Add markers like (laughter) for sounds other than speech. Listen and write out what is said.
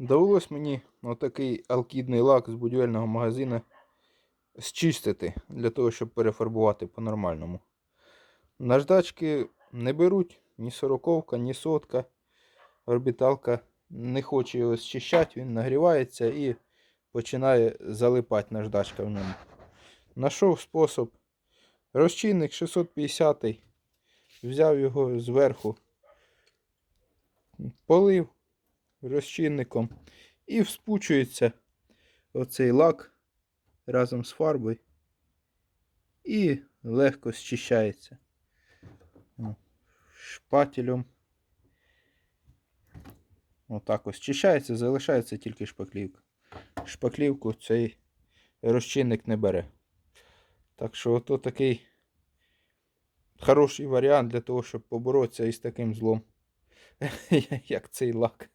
Довелось мені отакий алкідний лак з будівельного магазину зчистити для того, щоб перефарбувати по-нормальному. Наждачки не беруть ні сороковка, ні сотка. Орбіталка не хоче його зчищати, він нагрівається і починає залипати наждачка в ньому. Нашов спосіб. Розчинник 650 взяв його зверху, полив розчинником і вспучується оцей лак разом з фарбою і легко зчищається. Шпателем. Отак ось чищається, залишається тільки шпаклівка. Шпаклівку цей розчинник не бере. Так що ото такий хороший варіант для того, щоб поборотися із таким злом, (laughs) як цей лак.